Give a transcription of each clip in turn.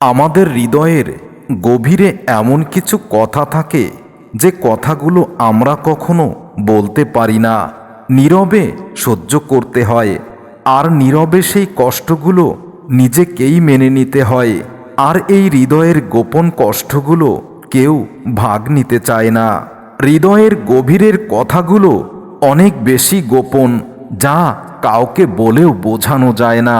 আমাদের হৃদয়ের গভীরে এমন কিছু কথা থাকে যে কথাগুলো আমরা কখনো বলতে পারি না। নীরবে সহ্য করতে হয় আর নীরবে সেই কষ্টগুলো নিজেকেই মেনে নিতে হয় আর এই হৃদয়ের গোপন কষ্টগুলো কেউ ভাগ নিতে চায় না। হৃদয়ের গভীরের কথাগুলো অনেক বেশি গোপন যা কাউকে বলেও বোঝানো যায় না।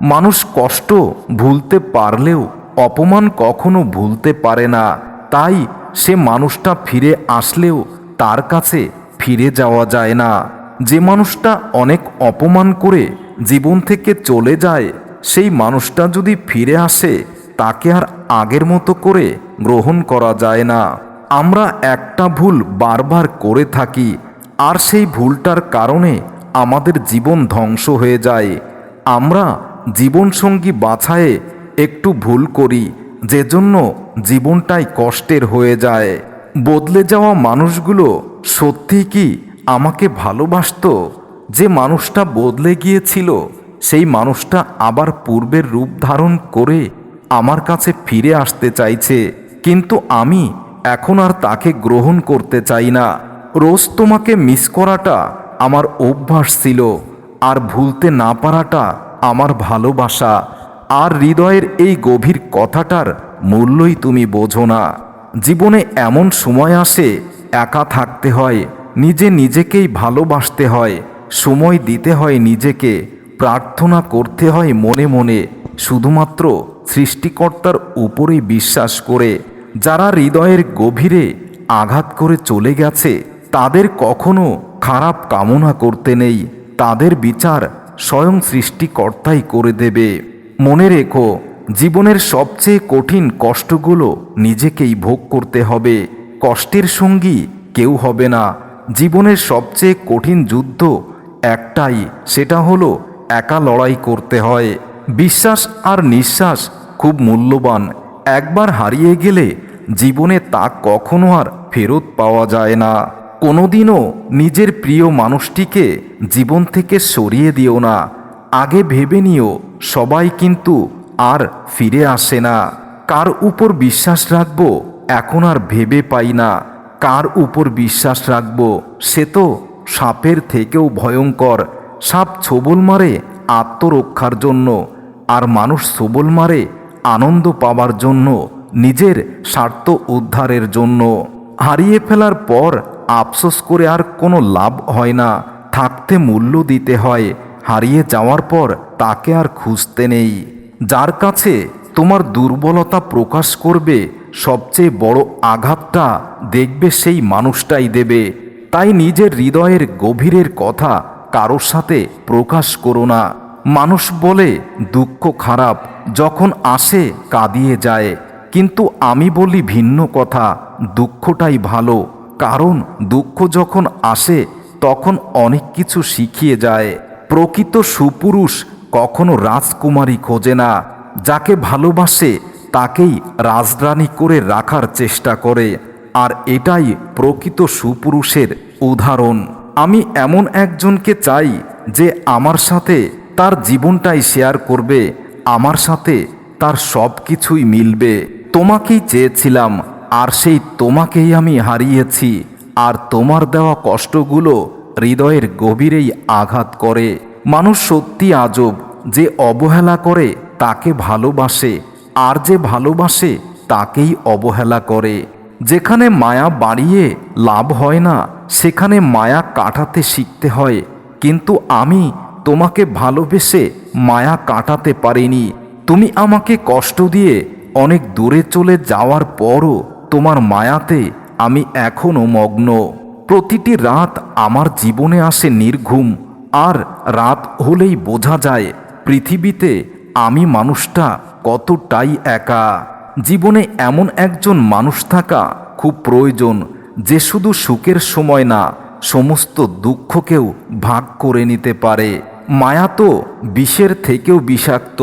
মানুষ কষ্ট ভুলতে পারলেও অপমান কখনো ভুলতে পারে না। তাই সে মানুষটা ফিরে আসলেও তার কাছে ফিরে যাওয়া যায় না। যে মানুষটা অনেক অপমান করে জীবন থেকে চলে যায়, সেই মানুষটা যদি ফিরে আসে, তাকে আর আগের মতো করে গ্রহণ করা যায় না। আমরা একটা ভুল বারবার করে থাকি, আর সেই ভুলটার কারণে আমাদের জীবন ধ্বংস হয়ে যায়। আমরা জীবনসঙ্গী বাছায়ে একটু ভুল করি যে জন্য জীবনটাই কষ্টের হয়ে যায়। বদলে যাওয়া মানুষগুলো সত্যি কি আমাকে ভালোবাসতো? যে মানুষটা বদলে গিয়েছিল, সেই মানুষটা আবার পূর্বের রূপ ধারণ করে আমার কাছে ফিরে আসতে চাইছে। কিন্তু আমি এখন আর তাকে গ্রহণ করতে চাই না। রোজ তোমাকে মিস করাটা আমার অভ্যাস ছিল, আর ভুলতে না পারাটা আমার ভালোবাসা, আর হৃদয়ের এই গভীর কথাটার মূল্যই তুমি বোঝো না। জীবনে এমন সময় আসে, একা থাকতে হয়, নিজে নিজেকেই ভালোবাসতে হয়, সময় দিতে হয় নিজেকে, প্রার্থনা করতে হয় মনে মনে, শুধুমাত্র সৃষ্টিকর্তার উপরেই বিশ্বাস করে। যারা হৃদয়ের গভীরে আঘাত করে চলে গেছে, তাদের কখনো খারাপ কামনা করতে নেই, তাদের বিচার স্বয়ং সৃষ্টিকর্তাই করে দেবে। মনে রেখো, জীবনের সবচেয়ে কঠিন কষ্টগুলো নিজেকেই ভোগ করতে হবে। কষ্টের সঙ্গী কেউ হবে না। জীবনের সবচেয়ে কঠিন যুদ্ধ একটাই, সেটা হলো একা লড়াই করতে হয়। বিশ্বাস আর নিঃশ্বাস খুব মূল্যবান। একবার হারিয়ে গেলে জীবনে তা কখনো আর ফেরত পাওয়া যায় না। কোনোদিনও নিজের প্রিয় মানুষটিকে জীবন থেকে সরিয়ে দিও না। আগে ভেবে নিও, সবাই কিন্তু আর ফিরে আসে না। কার উপর বিশ্বাস রাখব, এখন আর ভেবে পাই না। কার উপর বিশ্বাস রাখব, সে তো সাপের থেকেও ভয়ঙ্কর। সাপ ছোবল মারে আত্মরক্ষার জন্য, আর মানুষ ছোবল মারে আনন্দ পাওয়ার জন্য, নিজের স্বার্থ উদ্ধারের জন্য। হারিয়ে ফেলার পর আফসোস করে আর কোনো লাভ হয় না। থাকতে মূল্য দিতে হয়। হারিয়ে যাওয়ার পর তাকে আর খুঁজতে নেই। যার কাছে তোমার দুর্বলতা প্রকাশ করবে, সবচেয়ে বড় আঘাতটা দেখবে সেই মানুষটাই দেবে। তাই নিজের হৃদয়ের গভীরের কথা কারোর সাথে প্রকাশ করো না। মানুষ বলে, দুঃখ খারাপ, যখন আসে কাঁদিয়ে যায়। কিন্তু আমি বলি ভিন্ন কথা, দুঃখটাই ভালো। কারণ দুঃখ যখন আসে, তখন অনেক কিছু শিখিয়ে যায়। প্রকৃত সুপুরুষ কখনো রাজকুমারী খোঁজে না। যাকে ভালোবাসে, তাকেই রাজরানী করে রাখার চেষ্টা করে। আর এটাই প্রকৃত সুপুরুষের উদাহরণ। আমি এমন একজনকে চাই যে আমার সাথে তার জীবনটাই শেয়ার করবে, আমার সাথে তার সব কিছুই মিলবে। তোমাকেই চেয়েছিলাম আর সেই তোমাকেই আমি হারিয়েছি, আর তোমার দেওয়া কষ্টগুলো হৃদয়ের গভীরেই আঘাত করে। মানুষ সত্যি আজব, যে অবহেলা করে তাকে ভালোবাসে, আর যে ভালোবাসে তাকেই অবহেলা করে। যেখানে মায়া বাড়িয়ে লাভ হয় না, সেখানে মায়া কাটাতে শিখতে হয়। কিন্তু আমি তোমাকে ভালোবেসে মায়া কাটাতে পারিনি। তুমি আমাকে কষ্ট দিয়ে অনেক দূরে চলে যাওয়ার পরও তোমার মায়াতে আমি এখনও মগ্ন। প্রতিটি রাত আমার জীবনে আসে নির্ঘুম, আর রাত হলেই বোঝা যায় পৃথিবীতে আমি মানুষটা কতটাই একা। জীবনে এমন একজন মানুষ থাকা খুব প্রয়োজন, যে শুধু সুখের সময় না, সমস্ত দুঃখকেও ভাগ করে নিতে পারে। মায়া তো বিষের থেকেও বিষাক্ত।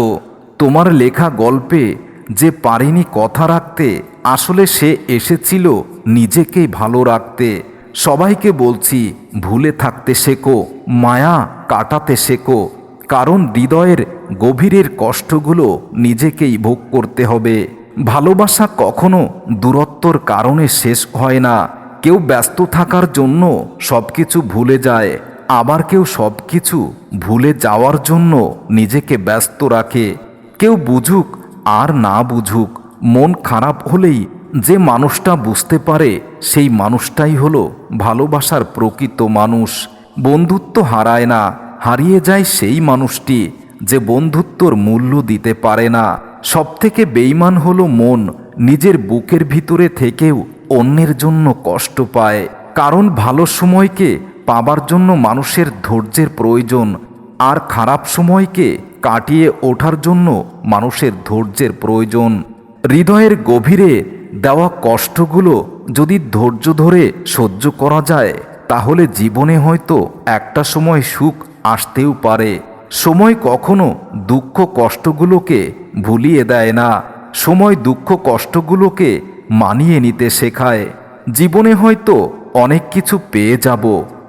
তোমার লেখা গল্পে যে পারিনি কথা রাখতে আসলে সে এসেছিল নিজেকেই ভালো রাখতে। সবাইকে বলছি, ভুলে থাকতে শেখো, মায়া কাটাতে শেখো, কারণ হৃদয়ের গভীরের কষ্টগুলো নিজেকেই ভোগ করতে হবে। ভালোবাসা কখনো দূরত্বর কারণে শেষ হয় না। কেউ ব্যস্ত থাকার জন্য সব কিছু ভুলে যায়, আবার কেউ সব কিছু ভুলে যাওয়ার জন্য নিজেকে ব্যস্ত রাখে। কেউ বুঝুক আর না বুঝুক মন খারাপ হলেই যে মানুষটা বুঝতে পারে, সেই মানুষটাই হলো ভালোবাসার প্রকৃত মানুষ। বন্ধুত্ব হারায় না, হারিয়ে যায় সেই মানুষটি যে বন্ধুত্বর মূল্য দিতে পারে না। সবথেকে বেইমান হলো মন, নিজের বুকের ভিতরে থেকেও অন্যের জন্য কষ্ট পায়। কারণ ভালো সময়কে পাবার জন্য মানুষের ধৈর্যের প্রয়োজন, আর খারাপ সময়কে কাটিয়ে ওঠার জন্য মানুষের ধৈর্যের প্রয়োজন। হৃদয়ের গভীরে দেওয়া কষ্টগুলো যদি ধৈর্য ধরে সহ্য করা যায়, তাহলে জীবনে হয়তো একটা সময় সুখ আসতেও পারে। সময় কখনো দুঃখ কষ্টগুলোকে ভুলিয়ে দেয় না। সময় দুঃখ কষ্টগুলোকে মানিয়ে নিতে শেখায়। জীবনে হয়তো অনেক কিছু পেয়ে যাব,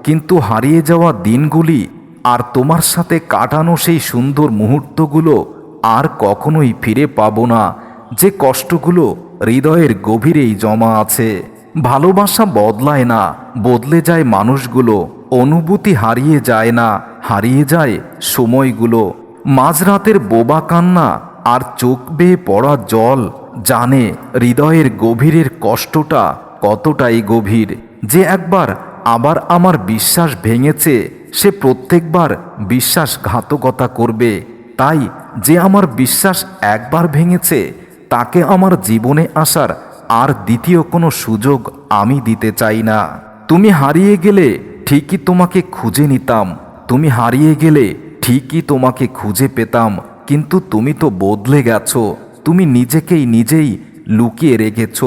কিন্তু হারিয়ে যাওয়া দিনগুলি আর তোমার সাথে কাটানো সেই সুন্দর মুহূর্তগুলো আর কখনোই ফিরে পাবো না। যে কষ্টগুলো হৃদয়ের গভীরেই জমা আছে, ভালোবাসা বদলায় না, বদলে যায় মানুষগুলো, অনুভূতি হারিয়ে যায় না, হারিয়ে যায় সময়গুলো। মাঝরাতের বোবা কান্না আর চোখ বেয়ে পড়া জল জানে হৃদয়ের গভীরের কষ্টটা কতটাই গভীর। যে একবার আবার আমার বিশ্বাস ভেঙেছে, সে প্রত্যেকবার বিশ্বাসঘাতকতা করবে। তাই যে আমার বিশ্বাস একবার ভেঙেছে তাকে আমার জীবনে আসার আর দ্বিতীয় কোনো সুযোগ আমি দিতে চাই না। তুমি হারিয়ে গেলে ঠিকই তোমাকে খুঁজে নিতাম। তুমি হারিয়ে গেলে ঠিকই তোমাকে খুঁজে পেতাম। কিন্তু তুমি তো বদলে গেছো। তুমি নিজেকেই নিজেই লুকিয়ে রেখেছ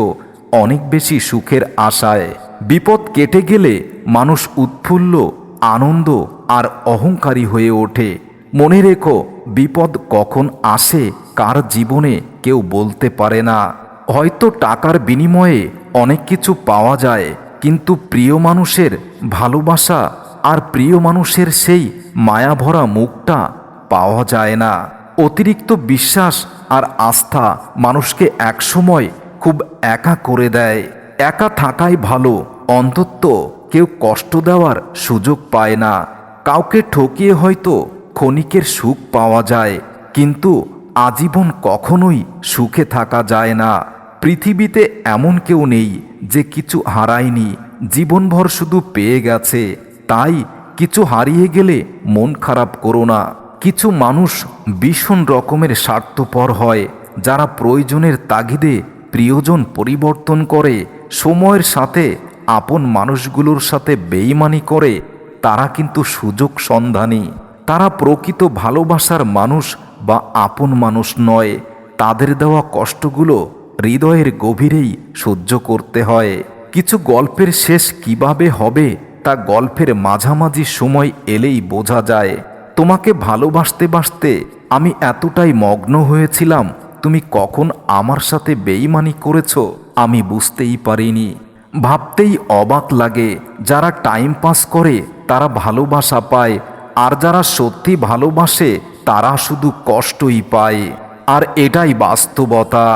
অনেক বেশি সুখের আশায়। বিপদ কেটে গেলে মানুষ উৎফুল্ল, আনন্দ আর অহংকারী হয়ে ওঠে। মনে রেখো, বিপদ কখন আসে কার জীবনে কেউ বলতে পারে না। হয়তো টাকার বিনিময়ে অনেক কিছু পাওয়া যায়, কিন্তু প্রিয় মানুষের ভালোবাসা আর প্রিয় মানুষের সেই মায়াভরা মুখটা পাওয়া যায় না। অতিরিক্ত বিশ্বাস আর আস্থা মানুষকে একসময় খুব একা করে দেয়। একা থাকাই ভালো, অন্তত কেউ কষ্ট দেওয়ার সুযোগ পায় না। কাউকে ঠকিয়ে হয়তো ক্ষণিকের সুখ পাওয়া যায়, কিন্তু আজীবন কখনোই সুখে থাকা যায় না। পৃথিবীতে এমন কেউ নেই যে কিছু হারায়নি, জীবনভর শুধু পেয়ে গেছে। তাই কিছু হারিয়ে গেলে মন খারাপ করো না। কিছু মানুষ ভীষণ রকমের স্বার্থপর হয়, যারা প্রয়োজনের তাগিদে প্রিয়জন পরিবর্তন করে, সময়ের সাথে আপন মানুষগুলোর সাথে বেইমানি করে। তারা কিন্তু সুযোগ সন্ধানী। তারা প্রকৃত ভালোবাসার মানুষ বা আপন মানুষ নয়, তাদের দেওয়া কষ্টগুলো হৃদয়ের গভীরেই সহ্য করতে হয়। কিছু গল্পের শেষ কীভাবে হবে, তা গল্পের মাঝামাঝি সময় এলেই বোঝা যায়। তোমাকে ভালোবাসতে বাসতে আমি এতটাই মগ্ন হয়েছিলাম, তুমি কখন আমার সাথে বেইমানি করেছ আমি বুঝতেই পারিনি। ভাবতেই অবাক লাগে, যারা টাইম পাস করে তারা ভালোবাসা পায়, আর যারা সত্যি ভালোবাসে তারা শুধু কষ্টই পায় আর এটাই বাস্তবতা।